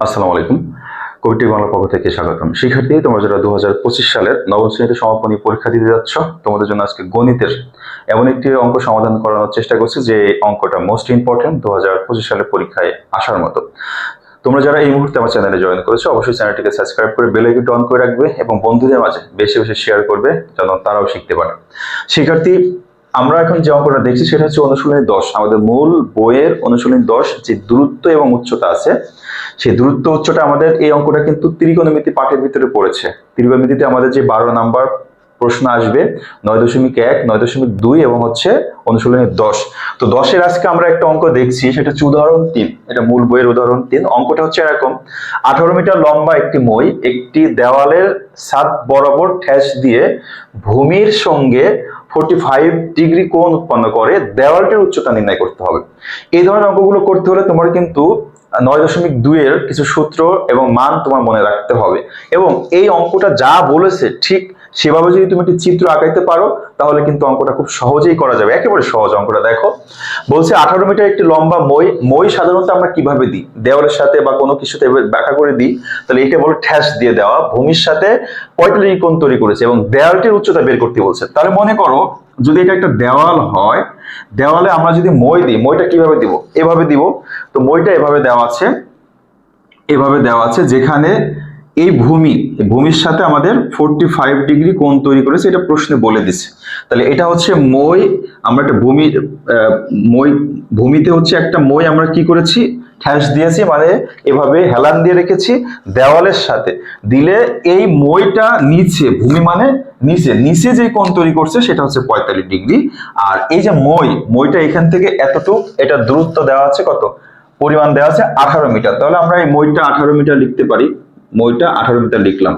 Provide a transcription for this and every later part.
আসসালামু আলাইকুম। কবিটি বাংলা পক্ষ থেকে স্বাগতম। শিক্ষার্থী, তোমরা যারা দু হাজার পঁচিশ সালের নবম শ্রেণীতে সমাপনী পরীক্ষা দিতে যাচ্ছ, তোমাদের জন্য আজকে গণিতের এমন একটি অঙ্ক সমাধান করানোর চেষ্টা করছি যে অঙ্কটা মোস্ট ইম্পর্টেন্ট দু হাজার পঁচিশ সালের পরীক্ষায় আসার মতো। তোমরা যারা এই মুহূর্তে আমার চ্যানেলে জয়েন করেছ, অবশ্যই চ্যানেলটিকে সাবস্ক্রাইব করে বেল আইকনটি অন করে রাখবে এবং বন্ধুদের মাঝে বেশি বেশি শেয়ার করবে, যেন তারাও শিখতে পারে। শিক্ষার্থী আমরা এখন যে অঙ্কটা দেখছি সেটা হচ্ছে অনুশীলনী দশ। আমাদের মূল বইয়ের অনুশীলনী দশ যে দূরত্ব এবং উচ্চতা আছে, সেই দূরত্ব উচ্চটা আমাদের এই অঙ্কটা কিন্তু ত্রিকোণমিতি পাঠের ভিতরে পড়েছে। ত্রিকোণমিতিতে আমাদের যে বারো নাম্বার প্রশ্ন আসবে, নয় দশমিক এক, নয় দশমিক দুই এবং হচ্ছে অনুশীলনী দশ। তো দশের আজকে আমরা একটা অঙ্ক দেখছি, সেটা হচ্ছে উদাহরণ তিন। এটা মূল বইয়ের উদাহরণ তিন। অঙ্কটা হচ্ছে এরকম। আঠারো মিটার লম্বা একটি মই, একটি দেওয়ালের সাত বরাবর ঠেস দিয়ে ভূমির সঙ্গে ফোর্টি ফাইভ ডিগ্রি কোণ উৎপন্ন করে, দেওয়ালটির উচ্চতা নির্ণয় করতে হবে। এই ধরনের অঙ্কগুলো করতে হলে তোমার কিন্তু নয় দশমিক দুইয়ের কিছু সূত্র এবং মান তোমার মনে রাখতে হবে। এবং এই অঙ্কটা যা বলেছে, ঠিক সেভাবে যদি তুমি একটি চিত্র আঁকাইতে পারো, তাহলে কিন্তু অঙ্কটা খুব সহজেই করা যাবে। একেবারে সহজ অঙ্কটা, দেখো। বলছে আঠারো মিটার একটি লম্বা মই মই সাধারণত আমরা কীভাবে দিই? দেওয়ালের সাথে বা কোনো কিছুতে ব্যাখ্যা করে দিই, তাহলে এটা বলে ঠ্যাস দিয়ে দেওয়া। ভূমির সাথে পঁয়তাল্লিশ কোণ তৈরি করেছে এবং দেওয়ালটির উচ্চতা বের করতে বলছে। তাহলে মনে করো যদি এটা একটা দেওয়াল হয়, দেওয়ালে আমরা যদি মই দিই, মইটা কীভাবে দিব? এভাবে দিব। তো মইটা এভাবে দেওয়া আছে, এভাবে দেওয়া আছে, যেখানে এই ভূমি ভূমির সাথে আমাদের ফোরটি ফাইভ ডিগ্রি কোণ তৈরি করেছে, এটা প্রশ্নে বলে দিছে। তাহলে এটা হচ্ছে মই, আমরা একটা ভূমি মই, ভূমিতে হচ্ছে একটা মই আমরা কি করেছি? ঠ্যাস দিয়েছি মানে এভাবে হেলান দিয়ে রেখেছি দেওয়ালের সাথে। দিলে এই মইটা নিচে, ভূমি মানে নিচে নিচে যে কোণ তৈরি করছে সেটা হচ্ছে পঁয়তাল্লিশ ডিগ্রি। আর এই যে মই, মইটা এখান থেকে এতটুক, এটা দূরত্ব দেওয়া আছে কত? পরিমাণ দেওয়া আছে আঠারো মিটার। তাহলে আমরা এই মইটা আঠারো মিটার লিখতে পারি। মইটা আঠারো মিটার লিখলাম।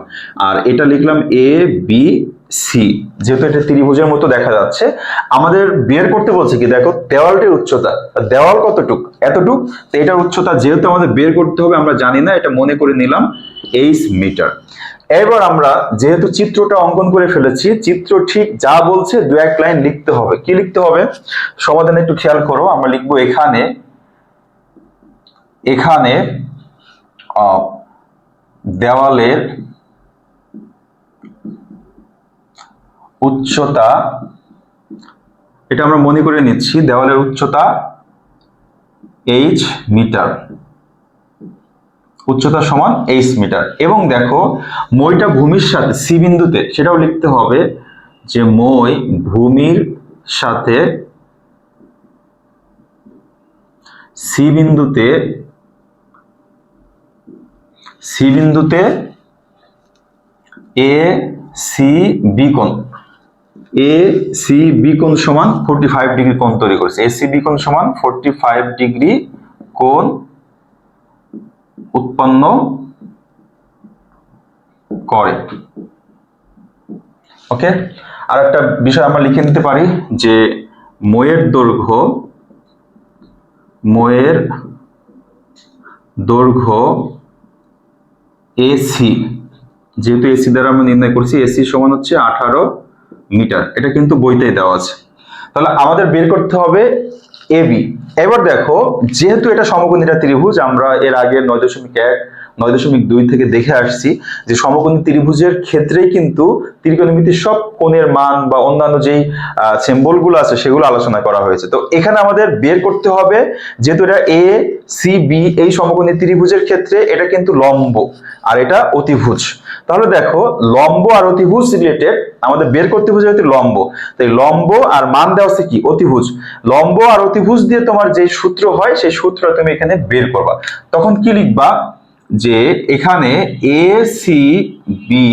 আর এটা লিখলাম এ বি সি যেহেতু এটা ত্রিভুজের মতো দেখা যাচ্ছে, আমাদের বের করতে বলছে কি, দেখো, দেওয়ালটির উচ্চতা দেওয়াল কতটুক? এতটুক? তো এটার উচ্চতা যেহেতু আমাদের বের করতে হবে, আমরা জানি না, এটা মনে করে নিলাম এইচ মিটার এবার আমরা যেহেতু চিত্রটা অঙ্কন করে ফেলেছি, চিত্র ঠিক যা বলছে দু এক লাইন লিখতে হবে। কি লিখতে হবে? সমাধান একটু খেয়াল করো, আমরা লিখব এখানে এখানে দেওয়ালের উচ্চতা, এটা আমরা মনে করে নিচ্ছি, দেওয়ালের উচ্চতা এইচ মিটার। উচ্চতা সমান এইচ মিটার। এবং দেখো, মইটা ভূমির সাথে, সি বিন্দুতে, সেটাও লিখতে হবে যে মই ভূমির সাথে সি বিন্দুতে সি বিন্দুতে এ সি বি কোণ। এ সি বি কোণ সমান ফোরটি ফাইভ ডিগ্রি কোণ তৈরি করেছে। এ সি বি কোণ সমান ফোরটি ফাইভ ডিগ্রি কোণ উৎপন্ন করে। ওকে আর একটা বিষয় আমরা লিখে নিতে পারি যে ময়ের দৈর্ঘ্য ময়ের দৈর্ঘ্য এসি যেহেতু এসি দ্বারা আমরা নির্ণয় করছি এসি সমান হচ্ছে আঠারো মিটার, এটা কিন্তু বইতেই দেওয়া আছে। তাহলে আমাদের বের করতে হবে এবি এবার দেখো, যেহেতু এটা সমকোণী ত্রিভুজ, আমরা এর আগে নয় দশমিক এক নয় দশমিক দুই থেকে দেখে আসছি যে সমকোণী ত্রিভুজের ক্ষেত্রেই কিন্তু ত্রিকোণমিতির সব কোণের মান বা অন্যান্য যেই সিম্বলগুলো আছে সেগুলো আলোচনা করা হয়েছে। তো এখানে আমাদের বের করতে হবে যেহেতু এটা এ সি বি এই সমকোণী ত্রিভুজের ক্ষেত্রে এটা কিন্তু লম্ব আর এটা অতিভুজ। তাহলে দেখো, লম্ব আর অতিভুজ রিলেটেড আমাদের বের করতে হবে যেহেতু লম্ব। তাই লম্ব আর মান দেওয়া আছে কি? অতিভুজ। লম্ব আর অতিভুজ দিয়ে তোমার যে সূত্র হয়, সেই সূত্র তুমি এখানে বের করবা। তখন কি লিখবা? যে এখানে এ সি বি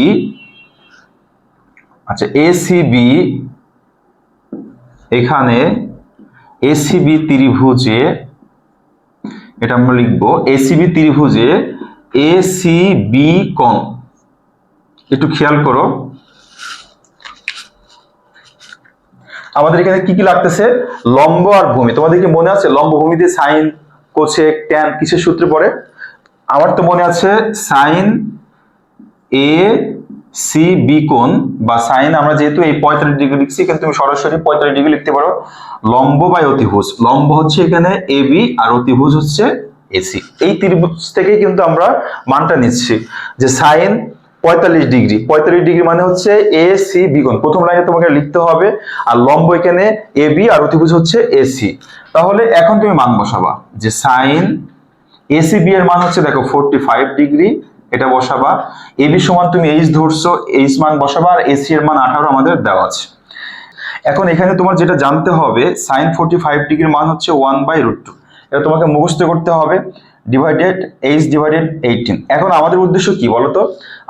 আচ্ছা এ সি বি এখানে এসিবি ত্রিভুজে, এটা আমরা লিখব এসিবি ত্রিভুজে এসিবি কোণ। একটু খেয়াল করো। আমাদের এখানে কি কি লাগতেছে? লম্ব আর ভূমি। তোমাদের কি মনে আছে? লম্ব ভূমিতে সাইন, কোসেক, ট্যান, কিসের সূত্রে পড়ে? আমার তো মনে আছে সাইন এ সি বি কোণ বা সাইন আমরা যেহেতু এই পঁয়তাল্লিশ ডিগ্রি লিখছি, কিন্তু তুমি সরাসরি পঁয়তাল্লিশ ডিগ্রি লিখতে পারো। লম্ব বাই অতিভুজ। লম্ব হচ্ছে এখানে এ বি আর অতিভুজ হচ্ছে এসি এই ত্রিভুজ থেকেই কিন্তু আমরা মানটা নিচ্ছি যে সাইন পঁয়তাল্লিশ ডিগ্রি। পঁয়তাল্লিশ ডিগ্রি মানে হচ্ছে এ সি বিগুণ প্রথম লাইনে তোমাকে লিখতে হবে। আর লম্ব এখানে এ বি আর অতিভুজ হচ্ছে এসি তাহলে এখন তুমি মান বসাবা যে সাইন এসি বি এর মান হচ্ছে, দেখো ফোরটি ফাইভ ডিগ্রি এটা বসাবা। এবি সমান তুমি এইচ ধরছো এইচ মান বসাবা, আর এসি এর মান আঠারো আমাদের দেওয়া আছে। এখন এখানে তোমার যেটা জানতে হবে সাইন ফোরটি ফাইভ ডিগ্রির মান হচ্ছে ওয়ান বাই রুট টু এটা তোমাকে মুখস্থ করতে হবে ডিভাইডেড এইচ ডিভাইডেড এইটিন এখন আমাদের উদ্দেশ্য কি বলতো?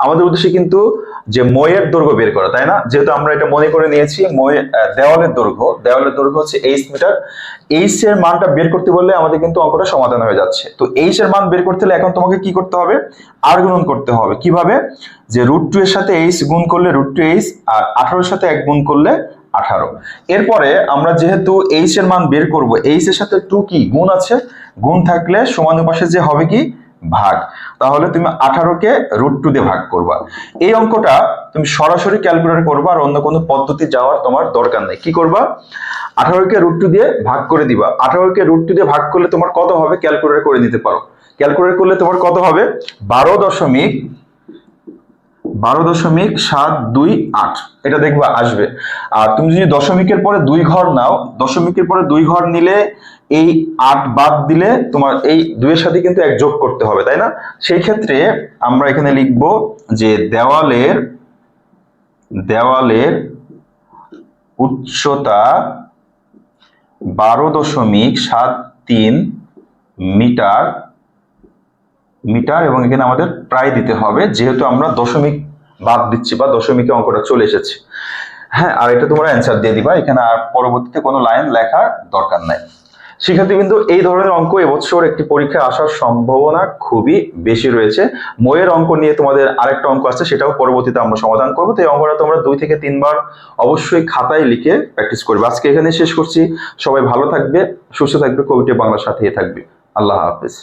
আমাদের উদ্দেশ্য কিন্তু যে ময়ের দৈর্ঘ্য বের করা, তাই না? যেহেতু আমরা এটা মনে করে নিয়েছি দেওয়ালের দৈর্ঘ্য দেওয়ালের দৈর্ঘ্য হচ্ছে এইচ মিটার এইচ এর মানটা বের করতে বললে আমাদের কিন্তু অঙ্কটা সমাধান হয়ে যাচ্ছে। তো এইচ এর মান বের করতে হলে এখন তোমাকে কি করতে হবে? আর গুণন করতে হবে। কীভাবে? যে রুট টু এর সাথে এইচ গুণ করলে রুট টু এইচ আর আঠারোর সাথে এক গুণ করলে আঠারো। এরপরে আমরা যেহেতু এইচ এর মান বের করব এইচ এর সাথে টু কি? গুণ আছে। গুণ থাকলে সমানুপাশে যে হবে কি? ভাগ। তাহলে তুমি আঠারোকে রুট টু দিয়ে ভাগ করবা। এই অঙ্কটা তুমি সরাসরি ক্যালকুলেটর করবা আর অন্য কোনো পদ্ধতি যাওয়ার তোমার দরকার নেই। কি করবা? আঠারোকে রুট টু দিয়ে ভাগ করে দিবা। আঠারোকে রুট টু দিয়ে ভাগ করলে তোমার কত হবে? ক্যালকুলেটর করে নিতে পারো। ক্যালকুলেট করলে তোমার কত হবে? বারো দশমিক বারো দশমিক সাত দুই আট। এটা দেখবা আসবে। আর তুমি যদি দশমিকের পরে দুই ঘর নাও, দশমিকের পরে দুই ঘর নিলে এই আট বাদ দিলে তোমার এই দুইয়ের সাথে কিন্তু এক যোগ করতে হবে, তাই না? সেই ক্ষেত্রে আমরা এখানে লিখব যে দেওয়ালের দেওয়ালের উচ্চতা বারো দশমিক সাত তিন মিটার মিটার এবং এখানে আমাদের প্রায় দিতে হবে, যেহেতু আমরা দশমিক বাদ দিচ্ছি বা দশমিকে অঙ্কটা চলে এসেছে। হ্যাঁ আর এটা তোমরা অ্যান্সার দিয়ে দিবা, এখানে আর পরবর্তীতে কোনো লাইন লেখার দরকার নাই। শিক্ষার্থী কিন্তু এই ধরনের অঙ্ক এবছর একটি পরীক্ষায় আসার সম্ভাবনা খুবই বেশি রয়েছে। ময়ের অঙ্ক নিয়ে তোমাদের আরেকটা অঙ্ক আছে, সেটাও পরবর্তীতে আমরা সমাধান করব। তো এই অঙ্কটা তোমরা দুই থেকে তিনবার অবশ্যই খাতায় লিখে প্র্যাকটিস করবে। আজকে এখানে শেষ করছি। সবাই ভালো থাকবে, সুস্থ থাকবে, কবিটি বাংলার সাথেই থাকবে। আল্লাহ হাফেজ।